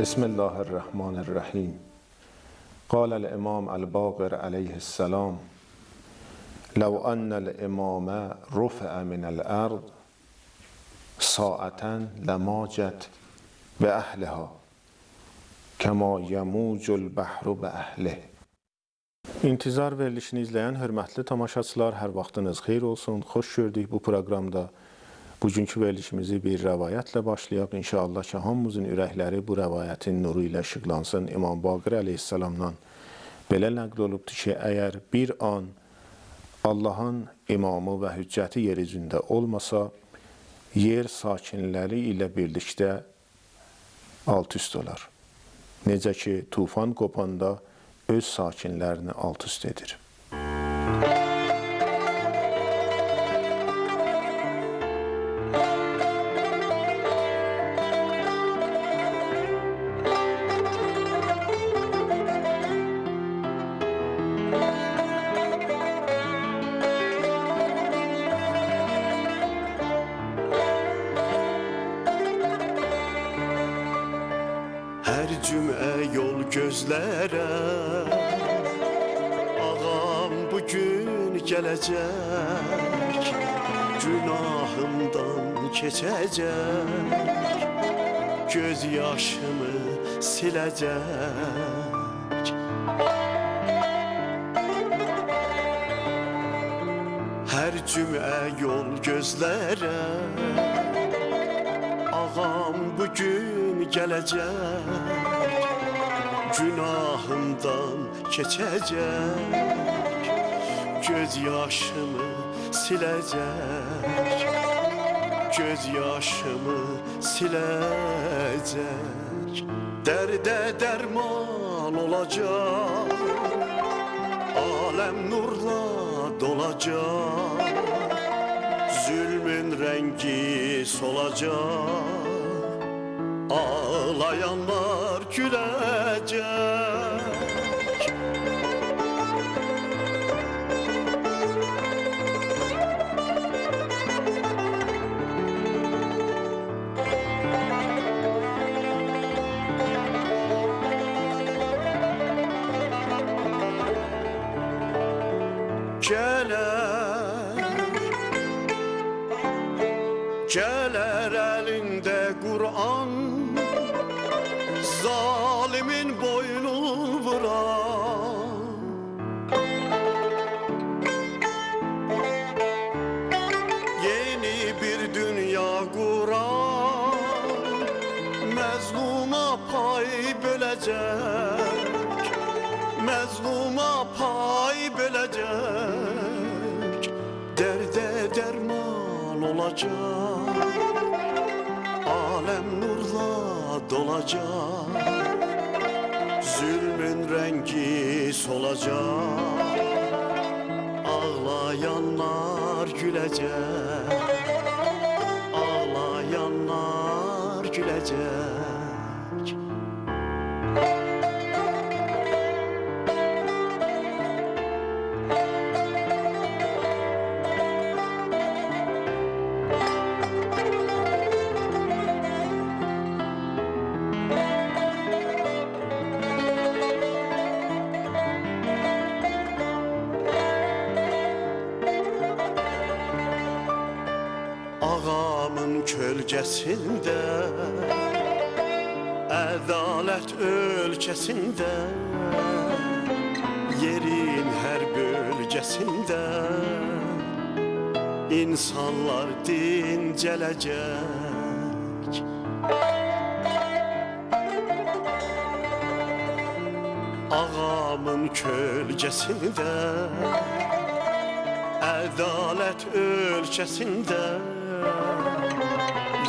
بسم الله الرحمن الرحیم. قال الامام الباقر علیه السلام لو ان الامام رفع من الارض ساعتا لماجت به اهلها کما یموج البحر به اهله. انتظار ورلشنیزلیان هرمحتل تماشاسلار هر وقتن از خیر olsun خوش شردی بو پروگرامده Bugünkü verilişimizi bir rəvayətlə başlayaq. İnşallah ki, hamımızın ürəkləri bu rəvayətin nuru ilə işıqlansın. İmam Baqir əleyhissalamdan belə nəql olubdur ki, əgər bir an Allahın imamı və hüccəti yer olmasa, yer sakinləri ilə birlikdə alt-üst olar. Necə ki, tufan qopanda öz sakinlərini alt-üst edir. Geçecek Göz yaşımı silecek Her cümle yol gözlere Ağam bugün gelecek Günahımdan geçecek Göz yaşımı silecek Göz yaşımı silecek. Derde derman olacak. Alem nurla dolacak. Zulmün rengi solacak. Ağlayanlar gülecek Geler olacak Alem nurla dolacak Zulmün rengi solacak Ağlayanlar gülecek kölgesinde Adalet ölkesinde Yerin her bölgesinde insanlar dincelecek Ağamın kölgesinde Adalet ölkesinde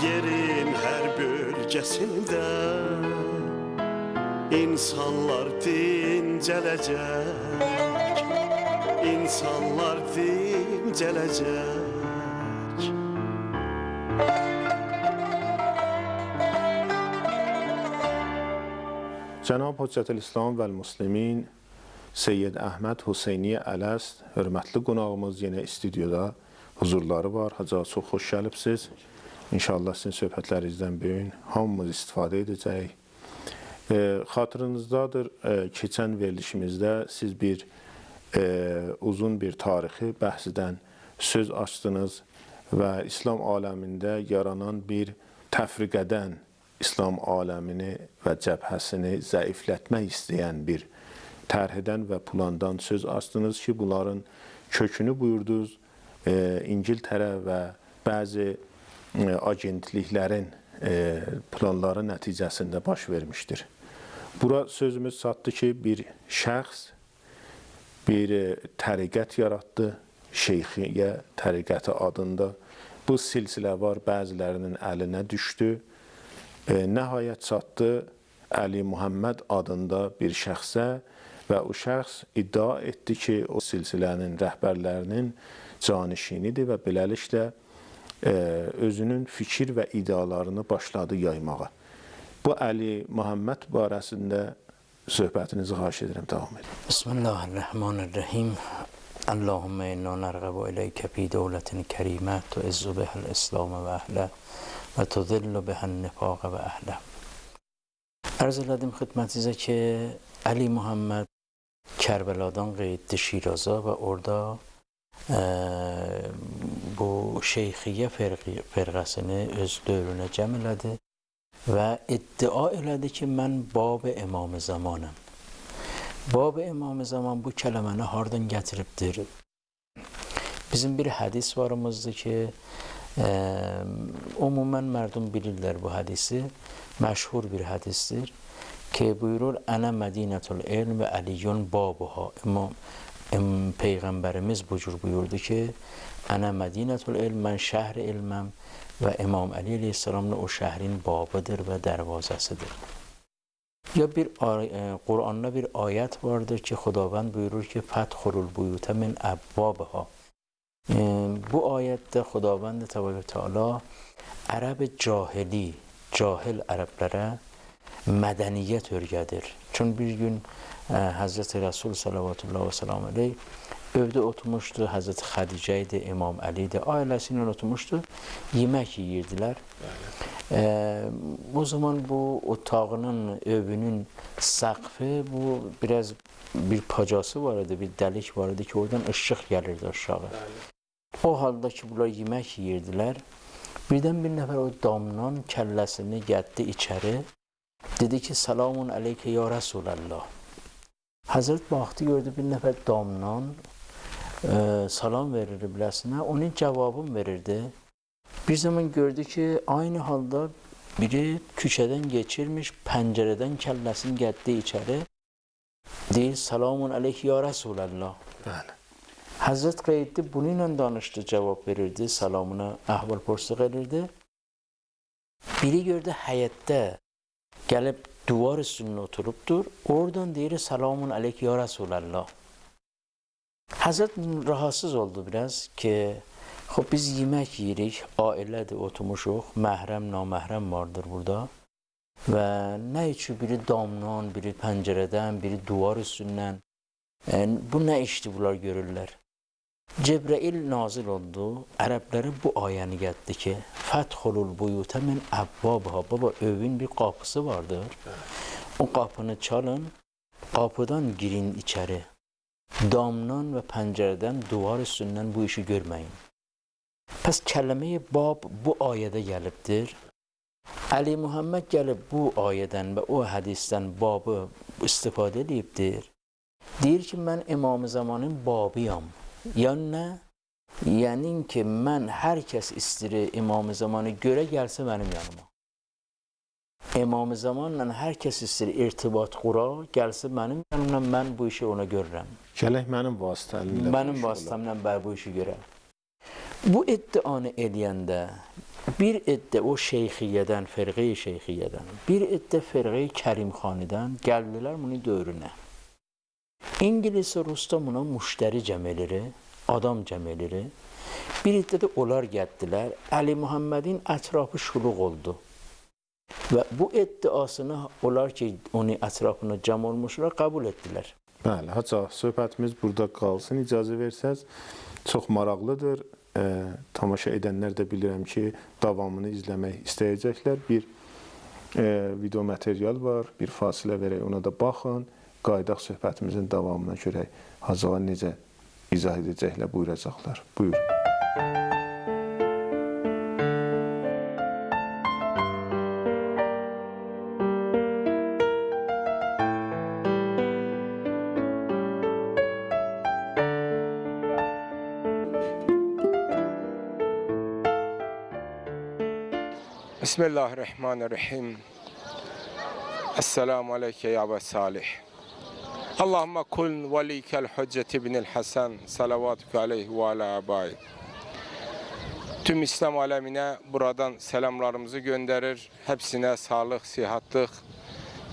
Yerin her bölgesinde insanlar dincelecek İnsanlar dincelecek Cənab Hüccətül İslam və Müslimin Seyyid Əhməd Hüseyni Ələst, hörmətli qonağımız yenə studiyada huzurları var. Hacı çox xoş gəlibsiz. İnşallah sizin söhbətlərinizdən bu gün hamımız istifadə edəcəyik. E, xatırınızdadır, e, keçən verilişimizdə siz bir e, uzun bir tarixi bəhs edən söz açdınız və İslam aləmində yaranan bir təfriqədən İslam aləmini və cəbhəsini zəiflətmək istəyən bir tərhdən və plandan söz açdınız ki, bunların kökünü buyurdunuz e, İngiltərə və bəzi agentliklərin e, planları nəticəsində baş vermişdir. Bura sözümüz çatdı ki, bir şəxs bir e, təriqət yaratdı, Şeyxiyyə təriqəti adında. Bu silsilə var, bəzilərinin əlinə düşdü. E, nəhayət çatdı Əli Muhammed adında bir şəxsə və o şəxs iddia etdi ki, o silsilənin rəhbərlərinin canişinidir və beləliklə e, özünün fikir və idealarını başladı yaymağa. Bu Əli Muhammed barəsində söhbətinizi xahiş edirəm, davam edin. بسم الله الرحمن الرحیم اللهم انا نرغب الیک فی دولت کریمه تعز بها الاسلام و اهله و تذل بها النفاق و اهله عرض elədim xidmətinizə ki, Əli Muhammed Kərbəladan qayıtdı Şiraza və orada ə, bu Şeyxiyyə fərqi- fərqəsini öz dövrünə cəm elədi və iddia elədi ki, mən bab İmam Zamanam. Bab İmam Zaman bu kələməni hardan gətiribdir? Bizim bir hədis varımızdır ki, ə, umumən mərdum bilirlər bu hədisi. Məşhur bir hədisdir ki, buyurur: "Ənə Mədinətul ilm və Əliyun babuha." İmam İm- Peyğəmbərimiz bu cür buyurdu ki, "Ənə Mədinətul ilm, mən şəhər ilməm və İmam Əli əleyhissalam da o şəhrin babıdır və dərvazəsidir." Ya bir ay- e, Qur'anda bir ayet vardır ki Xudavənd buyurur ki Fədxulul buyutə min əbbabha. E, Bu ayətdə Xudavənd Təbarək və Teala ərəb cahili, cahil ərəblərə mədəniyyət öyrədir. Çün bir gün ə, Həzrət Rəsul sallallahu əleyhi və səlləm əleyh evdə oturmuşdu. Həzrət Xədicə idi, İmam Əli idi. Ailəsi ilə oturmuşdu. Yemək yeyirdilər. Ee, o zaman bu otağının evinin sakfı bu biraz bir pacası var idi, bir delik var idi ki oradan ışık gelirdi aşağı. O halda ki bunlar yemek yiyirdiler. Birden bir nefer o damdan kellesini getti içeri. Dedi ki selamun aleyke ya Resulallah. Hazret baktı gördü bir nefer damdan e, salam verir biləsinə. Onun cevabını verirdi. Bir zaman gördü ki aynı halda biri küçeden geçirmiş, pencereden kellesini getti içeri. Deyir, selamun aleyhi ya Resulallah. Bəli. Hazret Qeyddi bununla danışdı, cevap verirdi, salamına əhval porsuq edirdi. Biri gördü həyətdə gəlib duvar üstünde oturubdur. Oradan deyir, selamun aleyhi ya Resulallah. Hazret rahatsız oldu biraz ki Xub biz yemək yeyirik, ailədir, oturmuşuq, məhrəm, naməhrəm vardır burada. Və nə üçün biri damdan, biri pəncərədən, biri duvar üstündən. Yəni, bu nə işdir bunlar görürlər. Cebrail nazil oldu, ərəblərə bu ayəni getdi ki, Fəthulul buyutə min əbbabha. Baba, övün bir qapısı vardır. O qapını çalın, qapıdan girin içəri. Damdan və pəncərədən, duvar üstündən bu işi görməyin. Pəs kəlləməyi bab bu ayədə gəlibdir. Əli Muhammed gəlib bu ayədən və o hədisdən babı istifadə edibdir. Deyir ki, mən İmam Zamanın babıyam. Yəni nə? Yəni ki, mən hər kəs istəyir İmam Zamanı görə gəlsə mənim yanıma. İmam Zamanla hər kəs istəyir irtibat qura, gəlsə mənim yanımdan mən bu işi ona görürəm. Gələk mənim vasitəlimlə. Mənim vasitəmlə bəy bu işi görəm. Bu iddianı eləyəndə bir iddia o şeyxiyyədən, fərqi şeyxiyyədən, bir iddia fərqi Kərimxanidən gəldilər bunun dövrünə. İngilis Rusda buna müştəri cəm elir, adam cəm elir. Bir iddia da onlar gəldilər. Əli Muhammedin ətrafı şuluq oldu. Və bu iddiasını onlar ki, onun ətrafına cəm olmuşlar, qəbul etdilər. Bəli, haça söhbətimiz burada qalsın. İcazə versəz, çox maraqlıdır. E, tamaşa edənlər də bilirəm ki, davamını izləmək istəyəcəklər. Bir e, video material var. Bir fasilə verək, ona da baxın. Qaydaq söhbətimizin davamına görək Hacığa necə izah edəcəklər, buyuracaqlar. Buyur. Bismillahirrahmanirrahim. Esselamu aleyke ya ve salih. Allahümme kul velikel hüccet ibnil Hasan salavatuke aleyhi ve ala abai. Tüm İslam alemine buradan selamlarımızı gönderir. Hepsine sağlık, sihatlık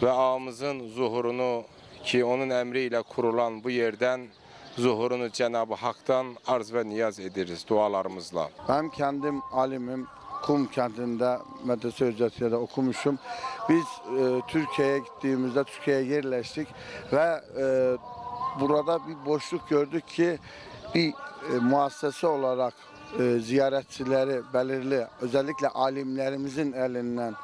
ve ağamızın zuhurunu ki onun emriyle kurulan bu yerden zuhurunu Cenab-ı Hak'tan arz ve niyaz ederiz dualarımızla. Ben kendim alimim. Kum kentinde medrese ücretiyle okumuşum. Biz e, Türkiye'ye gittiğimizde Türkiye'ye yerleştik ve e, burada bir boşluk gördük ki bir e, muassese olarak e, ziyaretçileri belirli özellikle alimlerimizin elinden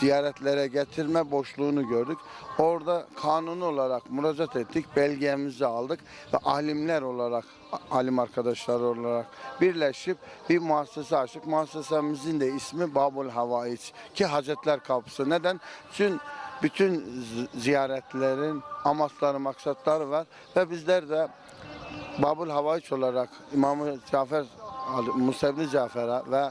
ziyaretlere getirme boşluğunu gördük. Orada kanuni olarak müracaat ettik, belgemizi aldık ve alimler olarak, alim arkadaşlar olarak birleşip bir muassese açtık. Muassesemizin de ismi Babul Havaiç ki Hacetler Kapısı. Neden? Çünkü bütün ziyaretlerin amaçları, maksatları var ve bizler de Babul Havaiç olarak İmam-ı Cafer, Musevli Cafer'e ve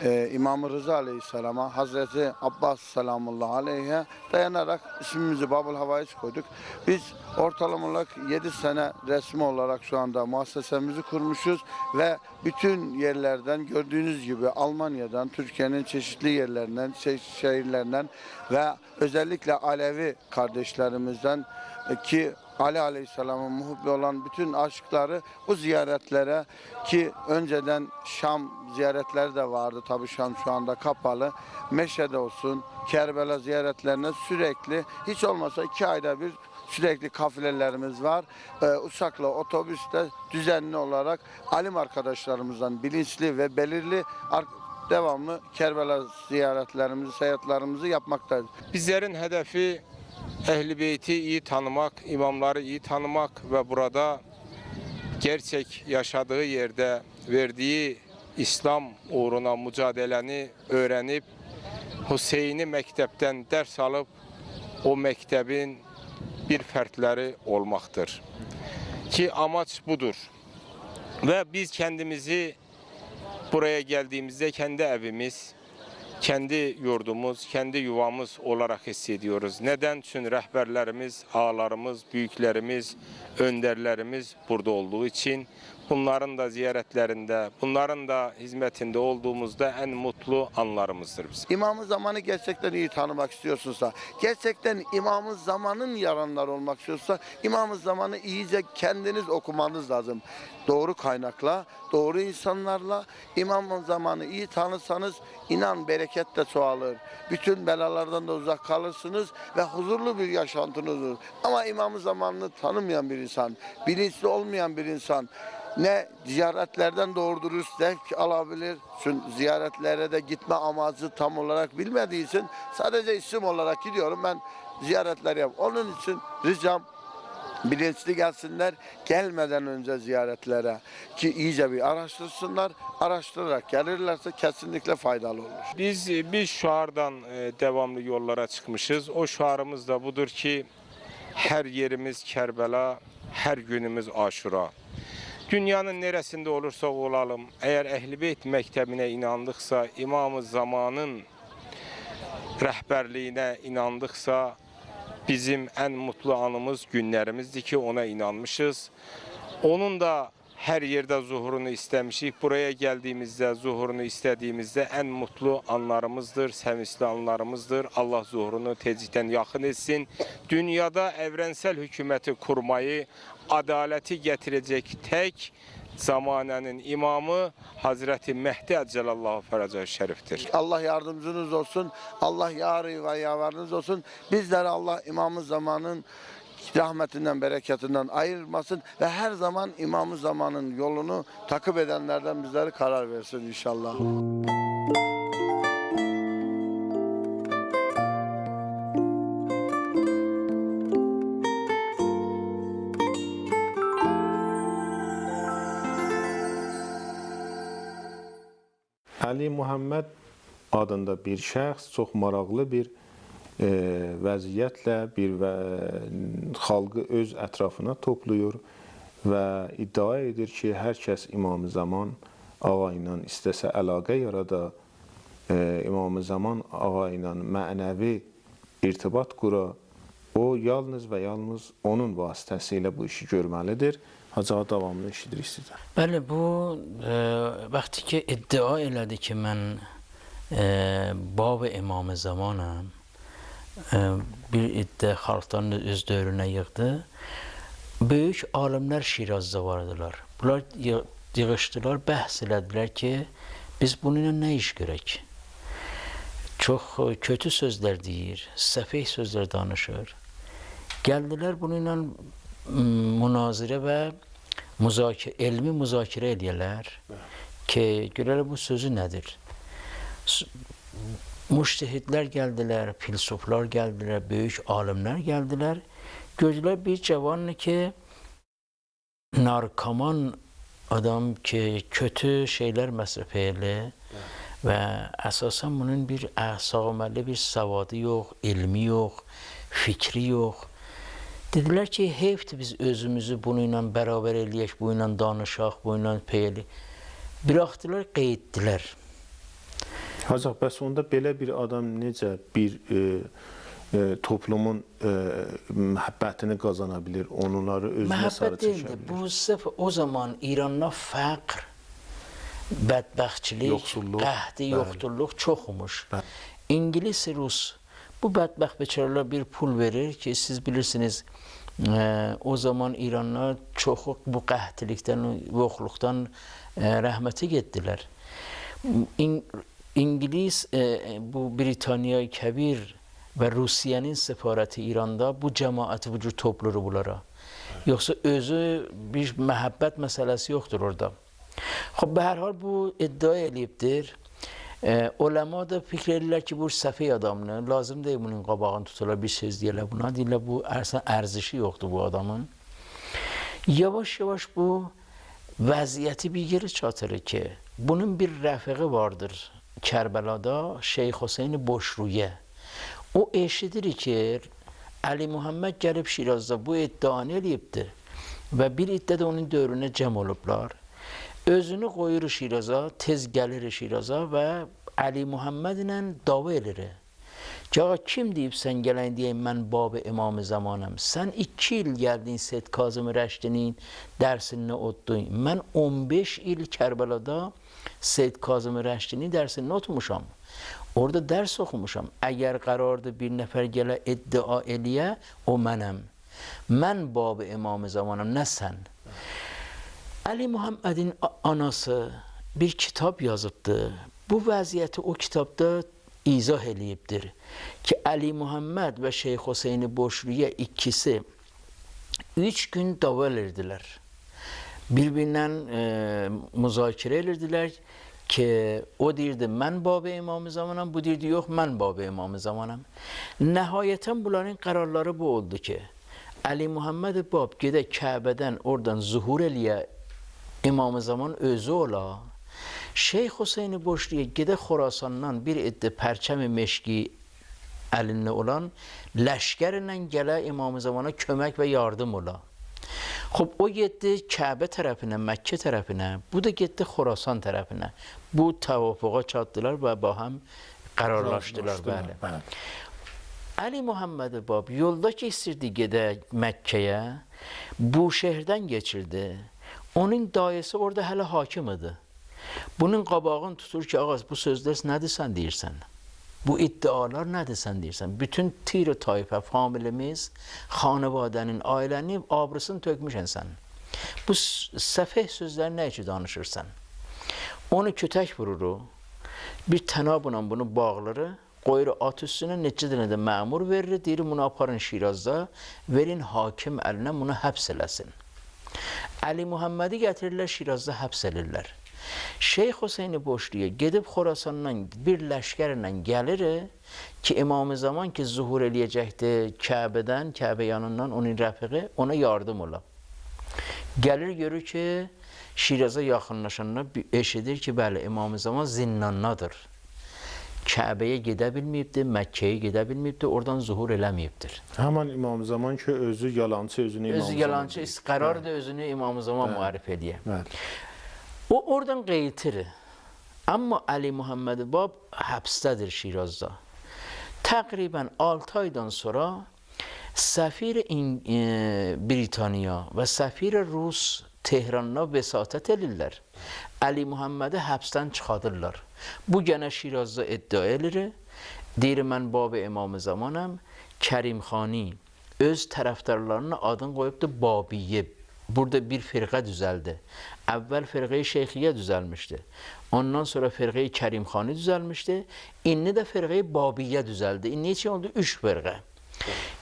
e, İmam-ı Rıza Aleyhisselam'a, Hazreti Abbas Selamullah Aleyh'e dayanarak ismimizi Babul Havaiç koyduk. Biz ortalama olarak 7 sene resmi olarak şu anda muassesemizi kurmuşuz ve bütün yerlerden gördüğünüz gibi Almanya'dan, Türkiye'nin çeşitli yerlerinden, şe- şehirlerinden ve özellikle Alevi kardeşlerimizden e, ki Ali Aleyhisselam'ın muhibbi olan bütün aşkları bu ziyaretlere ki önceden Şam ziyaretleri de vardı. Tabii Şam şu anda kapalı. Meşe'de olsun, Kerbela ziyaretlerine sürekli hiç olmasa iki ayda bir sürekli kafilelerimiz var. Ee, uçakla, otobüste düzenli olarak alim arkadaşlarımızdan bilinçli ve belirli devamlı Kerbela ziyaretlerimizi, seyahatlerimizi yapmaktayız. Bizlerin hedefi Ehl-i Beyti iyi tanımak, imamları iyi tanımak ve burada gerçek yaşadığı yerde verdiği İslam uğruna mücadeleni öğrenip Hüseyin'i mektepten ders alıp o mektebin bir fertleri olmaktır. Ki amaç budur. Ve biz kendimizi buraya geldiğimizde kendi evimiz, kendi yurdumuz, kendi yuvamız olarak hissediyoruz. Neden? Çünkü rehberlerimiz, ağalarımız, büyüklerimiz, önderlerimiz burada olduğu için bunların da ziyaretlerinde, bunların da hizmetinde olduğumuzda en mutlu anlarımızdır bizim. İmamı zamanı gerçekten iyi tanımak istiyorsunsa, gerçekten imamı zamanın yaranlar olmak istiyorsa, imamı zamanı iyice kendiniz okumanız lazım. Doğru kaynakla, doğru insanlarla imamın zamanı iyi tanırsanız inan bereket de çoğalır. Bütün belalardan da uzak kalırsınız ve huzurlu bir yaşantınız olur. Ama imamı zamanını tanımayan bir insan, bilinçli olmayan bir insan ne ziyaretlerden doğru dürüst zevk alabilir. Çünkü ziyaretlere de gitme amacı tam olarak bilmediği için sadece isim olarak gidiyorum ben ziyaretler yap. Onun için ricam bilinçli gelsinler gelmeden önce ziyaretlere ki iyice bir araştırsınlar. Araştırarak gelirlerse kesinlikle faydalı olur. Biz biz şuardan e, devamlı yollara çıkmışız. O şuarımız da budur ki her yerimiz Kerbela, her günümüz Aşura. Dünyanın neresinde olursa olalım, eğer Ehl-i mektebine inandıksa, İmam-ı Zaman'ın rehberliğine inandıksa bizim en mutlu anımız günlerimizdi ki ona inanmışız. Onun da her yerde zuhurunu istemişik. Buraya geldiğimizde zuhurunu istediğimizde en mutlu anlarımızdır, sevinçli anlarımızdır. Allah zuhurunu tezikten yakın etsin. Dünyada evrensel hükümeti kurmayı, adaleti getirecek tek zamanenin imamı Hazreti Mehdi Eccelallahu Feracahu Şerif'tir. Allah yardımcınız olsun. Allah yarı ve yavarınız olsun. Bizleri Allah imamı zamanın rahmetinden, bereketinden ayırmasın ve her zaman imamı zamanın yolunu takip edenlerden bizleri karar versin inşallah. Əli Muhammed adında bir şəxs çox maraqlı bir e, vəziyyətlə bir və xalqı öz ətrafına toplayır və iddia edir ki, hər kəs İmam Zaman ağa ilə istəsə əlaqə yarada, e, İmam Zaman ağa ilə mənəvi irtibat qura, o yalnız və yalnız onun vasitəsilə bu işi görməlidir. Hacı ağa davamlı eşidirik sizdən. Bəli, bu e, vaxtı ki iddia elədi ki, mən e, bab imam zamanam, e, bir iddia xalqdan öz dövrünə yığdı. Böyük alimlər Şirazda vardılar. Bunlar yı- yığışdılar, bəhs elədilər ki, biz bununla nə iş görək? Çox kötü sözlər deyir, səfeh sözlər danışır. Gəldilər bununla m, münazirə və müzakirə, elmi müzakirə edələr ki, görələr bu sözü nədir? Müştehidlər gəldilər, filsoflar gəldilər, böyük alimlər gəldilər. Gördülər bir cavanı ki, narkoman adam ki, kötü şeylər məsrəf edir və əsasən bunun bir əsaməli bir savadı yox, elmi yox, fikri yox. Dedilər ki, heyfdir biz özümüzü bunu ilə bərabər eləyək, bu ilə danışaq, bu ilə peyli. Bıraxdılar, qeyddilər. Hacı ağa, bəs onda belə bir adam necə bir e, e, toplumun e, məhəbbətini qazana bilir, onları özünə sarı çəkə bilir? Bu sırf o zaman İranda fəqr, bədbəxtçilik, Yoxsulluq, qəhdi, yoxdurluq çox olmuş. Bəli. İngilis, Rus bu bədbəxt beçaralar bir pul verir ki, siz bilirsiniz e, o zaman İranlar çoxu bu qəhdilikdən, yoxluqdan e, rəhmətə getdilər. İn, İngiliz e, bu Britaniya Kəbir və Rusiyanın səfarəti İranda bu cəmaəti vücud toplayır bunlara. Yoxsa özü bir məhəbbət məsələsi yoxdur orada. Xub, be hər hal bu iddia eləyibdir. E, ulema da fikir edirlər ki, bu səfih adamdır. Lazım deyil bunun qabağını tuturlar, bir söz deyirlər buna. Deyirlər bu ərsən ərzişi yoxdur bu adamın. Yavaş-yavaş bu vəziyyəti bir yeri çatır ki, bunun bir rəfiqi vardır Kərbəlada, Şeyx Hüseyn Boşruyə. O eşidir ki, Əli Muhammed gəlib Şirazda bu iddianı eləyibdir və bir iddə də onun dövrünə cəm olublar. Özünü qoyur Şiraza, tez gəlir Şiraza və Əli Muhammed ilə dava. Ki, ağa, kim deyib sən gələn deyən mən bab imam zamanım. Sən iki il gəldin Seyid Kazım Rəşdinin dərsinə otdun. Mən 15 il Kərbəlada Seyid Kazım Rəşdinin dərsini oxumuşam. Orada dərs oxumuşam. Əgər qərardır bir nəfər gələ iddia eləyə, o mənəm. Mən bab imam zamanım, nə sən? Əli Muhammedin anası bir kitab yazıbdı. Bu vəziyyəti o kitabda izah eləyibdir ki, Əli Muhammed və Şeyx Hüseyni Boşruyə ikisi üç gün dava edirdilər. Bir-birindən e, müzakirə edirdilər ki, o deyirdi mən bab imam zamanam, bu deyirdi yox mən bab imam zamanam. Nəhayətən bunların qərarları bu oldu ki, Əli Muhammed bab gedə Kəbədən oradan zuhur eləyə İmam Zaman özü ola. Şeyx Hüseyin Boşluya gedə Xorasandan bir iddi pərçəmi meşki əlində olan ləşkərlə gələ İmam Zamana kömək və yardım ola. Xub o getdi Kəbə tərəfinə, Məkkə tərəfinə, bu da getdi Xorasan tərəfinə. Bu təvafuqa çatdılar və ba həm qərarlaşdılar, bəli. Bəli. Əli Muhammed Bab yolda ki istirdi gedə Məkkəyə, bu şəhərdən keçirdi. Onun dayəsi orada hələ hakim idi. Bunun qabağını tutur ki, ağaz bu sözlər nədir sən deyirsən? Bu iddialar nədir sən deyirsən? Bütün tir tayfə, familimiz, xanavadənin, ailənin abrısını tökmüşsən sən. Bu səfeh sözləri nə üçün danışırsan? Onu kötək vurur, bir tənabla bunu bağları, qoyur at üstünə, neçə dənə də məmur verir, deyir bunu aparın Şirazda, verin hakim əlinə bunu həbs eləsin. Əli Muhammədi gətirirlər Şirazda həbs edirlər. Şeyx Hüseyn Boşluya gedib Xorasandan bir ləşkərlə gəlir ki, İmam Zaman ki zuhur eləyəcəkdi Kəbədən, Kəbə yanından onun rəfiqi ona yardım ola. Gəlir görür ki, Şiraza yaxınlaşanda eşidir ki, bəli, İmam Zaman zindandadır. Kəbəyə gedə bilməyibdir, Məkkəyə gedə bilməyibdir, oradan zuhur eləməyibdir. Həman İmam Zaman ki, özü yalançı, özünü İmam Özü Zaman yalançı deyir. istiqrardır, özünü İmam Zaman müarif edir. O oradan qeytir. Amma Ali Muhammed Bab həbsdədir Şirazda. Təqribən 6 aydan sonra səfir e, Britaniya və səfir Rus Tehranına vəsatət edirlər. Ali Muhammedi həbsdən çıxadırlar. Bu gənə Şirazda iddia edir. Deyir mən bab İmam Zamanam, Kərim Xani öz tərəfdarlarına adını qoyubdu Babiyyə. Burada bir firqə düzəldi. Əvvəl firqə-i Şeyxiyyə düzəlmişdi. Ondan sonra firqə-i Kərim Xani düzəlmişdi. İndi də firqə-i Babiyyə düzəldi. İndi oldu? 3 firqə.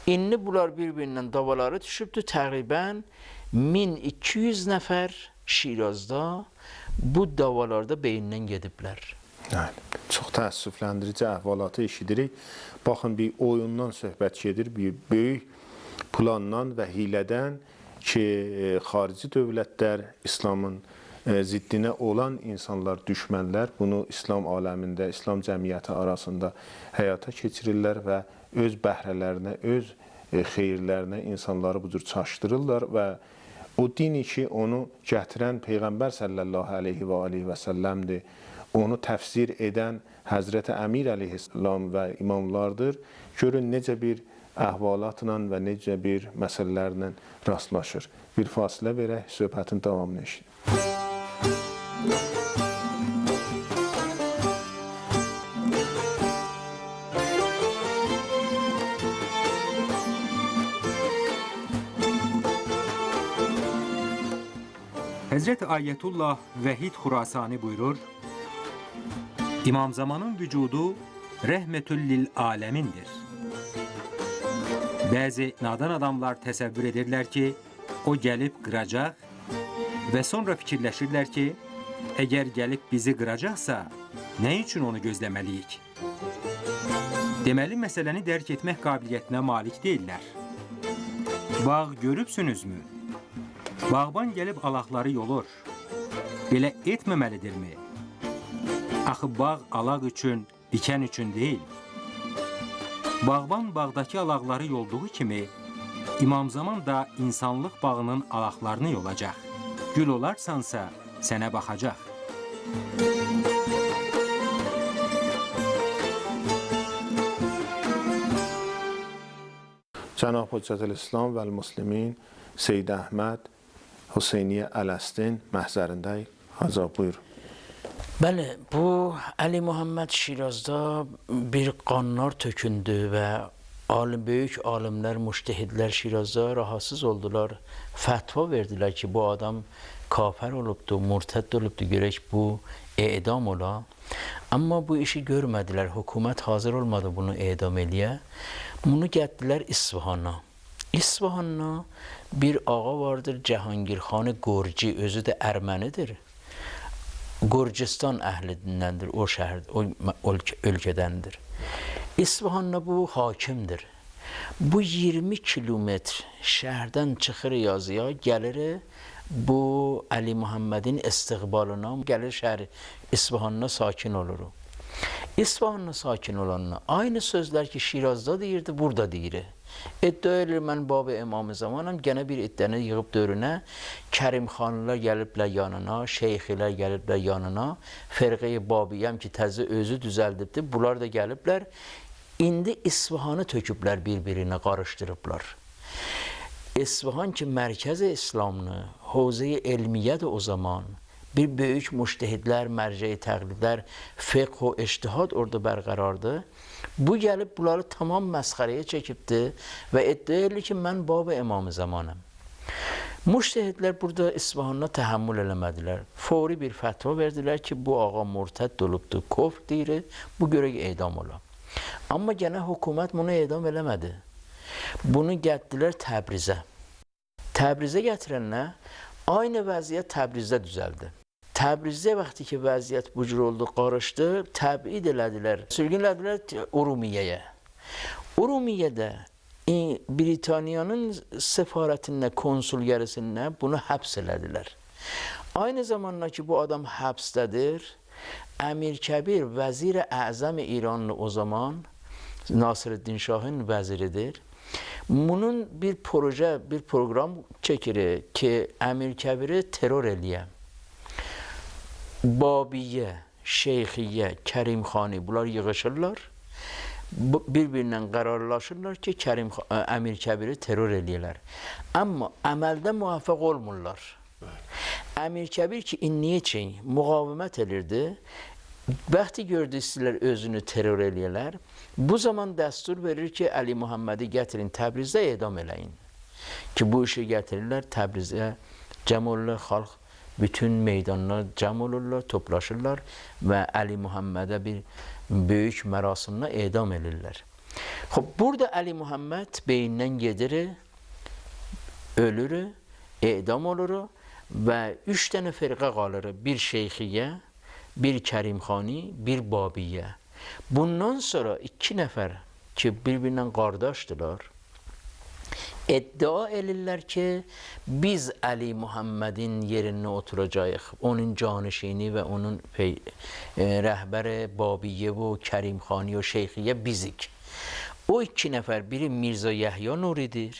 İndi bunlar bir-birindən davaları düşübdü. Təqribən 1200 nəfər Şirazda bu davalarda beyindən gediblər. Yəni, çox təəssüfləndirici əhvalatı eşidirik. Baxın, bir oyundan söhbət gedir, bir böyük plandan və hilədən ki, e, xarici dövlətlər İslamın e, ziddinə olan insanlar, düşmənlər bunu İslam aləmində, İslam cəmiyyəti arasında həyata keçirirlər və öz bəhrələrinə, öz e, xeyirlərinə insanları bu cür çaşdırırlar və o dini ki, onu gətirən Peyğəmbər sallallahu əleyhi və alihi və səlləmdir. Onu təfsir edən Həzrəti Əmir əleyhissalam və imamlardır. Görün necə bir əhvalatla və necə bir məsələlərlə rastlaşır. Bir fasilə verək, söhbətin davamını eşidək. Hazreti Ayetullah Vehid Hurasani buyurur, İmam Zaman'ın vücudu rehmetüllil alemindir. Bəzi nadan adamlar təsəvvür edirlər ki, o gəlib qıracaq və sonra fikirləşirlər ki, əgər gəlib bizi qıracaqsa, nə üçün onu gözləməliyik? Deməli, məsələni dərk etmək qabiliyyətinə malik deyillər. Bağ görübsünüzmü? Bağban gəlib alaqları yolur. Belə etməməlidirmi? Axı bağ alaq üçün, dikən üçün deyil. Bağban bağdakı alaqları yolduğu kimi, İmam Zaman da insanlıq bağının alaqlarını yolacaq. Gül olarsansa sənə baxacaq. Cənab Hüccətül İslam və Müslimin Seyyid Əhməd Hüseyniyə Ələstin məhzərindəyik. Hacı buyur. Bəli, bu Ali Muhammed Şirazda bir qanlar tökündü və alim böyük alimlər, müştehidlər Şirazda rahatsız oldular. Fətva verdilər ki, bu adam kafir olubdu, murtəd olubdu, görək bu edam ola. Amma bu işi görmədilər. Hökumət hazır olmadı bunu edam eləyə. Bunu gətirdilər İsfahana. İsfahana bir ağa vardır, Cahangir Xan Gorci, özü də Ermənidir. Gürcistan əhlindəndir, o şəhər, o ölkə, ölkədəndir. İsfahanla bu hakimdir. Bu 20 kilometr şəhərdən çıxır yazıya, gəlir bu Ali Muhammedin istiqbalına, gəlir şəhər İsfahanla sakin olur. İsfahanla sakin olanla aynı sözlər ki Şirazda deyirdi, burada deyir. İddia edir mən baba imamı zamanam gene bir iddianı yığıb dörünə Kərim xanlar gəliblər yanına, şeyxlər gəliblər yanına, Fərqəyi Babiyəm ki təzə özü düzəldibdi. Bunlar da gəliblər. İndi İsfahanı töküblər bir-birinə qarışdırıblar. İsfahan ki mərkəzi İslamlı, hozəyi elmiyyədir o zaman. Bir böyük müştehidlər, mərcəyi təqlidlər, fiqh və ictihad orada bərqərardır. Bu gəlib bunları tamam məsxərəyə çəkibdi və iddia edir ki, mən baba imamı zamanım. Müştehidlər burada İsfahanına təhəmmül eləmədilər. Fori bir fətva verdilər ki, bu ağa murtəd olubdur, kofr deyir, bu görək edam ola. Amma gənə hökumət bunu edam eləmədi. Bunu gətirdilər Təbrizə. Təbrizə gətirənlər aynı vəziyyət Təbrizdə düzəldi. Təbrizdə vaxtı ki vəziyyət bu cür oldu, qarışdı, təbid elədilər. Sürgünlədilər Urumiyyəyə. Urumiyyədə e, Britaniyanın səfarətində, konsul gərisində bunu həbs elədilər. Aynı zamanda ki bu adam hapstedir. Emir Kebir vezir azam İranlı o zaman Nasreddin Şah'ın veziridir. Bunun bir proje, bir program çekilir ki Emir Kebir'i terör eləyəm. Babiye, Şeyxiye, Kerimxani bunlar yığışırlar. Bir-birindən qərarlaşırlar ki, Kərim ə, Əmir Kəbiri terror eləyirlər. Amma əməldə müvəffəq olmurlar. Əmir Kəbir ki, indiyə üçün müqavimət edirdi. Bəxti gördü istilər özünü terror eləyirlər. Bu zaman dəstur verir ki, Əli Muhammədi gətirin Təbrizdə edam eləyin. Ki bu işi gətirirlər Təbrizə cəm olurlar xalq bütün meydanlar cəm olurlar, toplaşırlar və Əli Muhammədə bir böyük mərasimlə edam edirlər. Xoş, burada Əli Muhamməd beyindən gedir, ölür, edam olur və üç dənə firqə qalır. Bir şeyxiyyə, bir Kərimxani, bir Babiyyə. Bundan sonra iki nəfər ki, bir-birindən ادعا الیلر که بیز علی محمدین یرینه اتورا جایخ اونین جانشینی و اونون رهبر بابیه و کریم خانی و شیخیه بیزیک او ایکی نفر بیری میرزا یهیا نوری دیر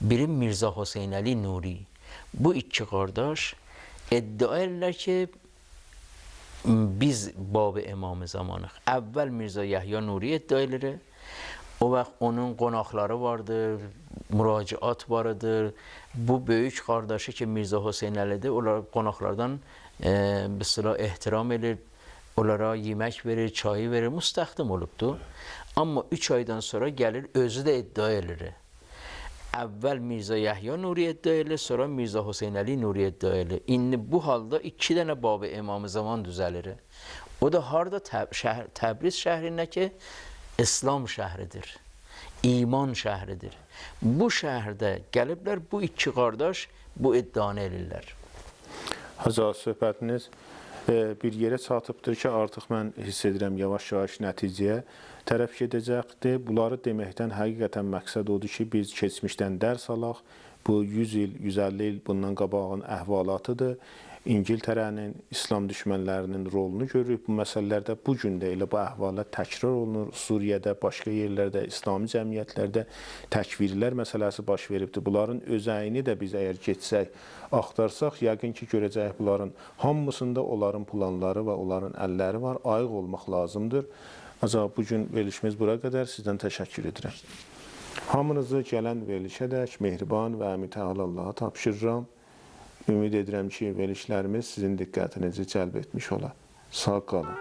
بیری میرزا حسین علی نوری بو ایکی قارداش ادعا الیلر که بیز باب امام زمانخ اول میرزا یهیا نوری ادعا الیلره O vaxt onun qonaqları vardır, müraciat vardır. Bu böyük qardaşı ki Mirza Hüseyn Əlidir, onlar qonaqlardan e, bir sıra ehtiram edir. Onlara yemək verir, çayı verir, müstəxdim olubdu. Amma 3 aydan sonra gəlir, özü də iddia edir. Əvvəl Mirza Yəhya Nuri iddia edir, sonra Mirza Hüseyn Əli Nuri iddia edir. İndi bu halda iki dənə babı imamı zaman düzəlir. O da harda Təb şəhər, Təbriz şəhərində ki, İslam şəhridir. İman şəhridir. Bu şəhərdə gəliblər bu iki qardaş bu iddianı edirlər. Hacı söhbətiniz e, bir yerə çatıbdır ki, artıq mən hiss edirəm yavaş-yavaş nəticəyə tərəf gedəcəkdir. Bunları deməkdən həqiqətən məqsəd odur ki, biz keçmişdən dərs alaq. Bu 100 il, 150 il bundan qabağın əhvalatıdır. İngiltərənin İslam düşmənlərinin rolunu görürük bu məsələlərdə. Bu gün də elə bu əhvalat təkrar olunur. Suriyədə, başqa yerlərdə, İslami cəmiyyətlərdə təkvirlər məsələsi baş veribdir. Bunların özəyini də biz əgər getsək, axtarsaq, yəqin ki, görəcəyik bunların hamısında onların planları və onların əlləri var. Ayıq olmaq lazımdır. Acaba bu gün verilişimiz bura qədər. Sizdən təşəkkür edirəm. Hamınızı gələn verilişədək mehriban və əmitəhal Allaha tapşırıram. Ümid edirəm ki, verilişlərimiz sizin diqqətinizi cəlb etmiş ola. Sağ qalın.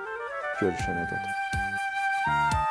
Görüşənə qədər.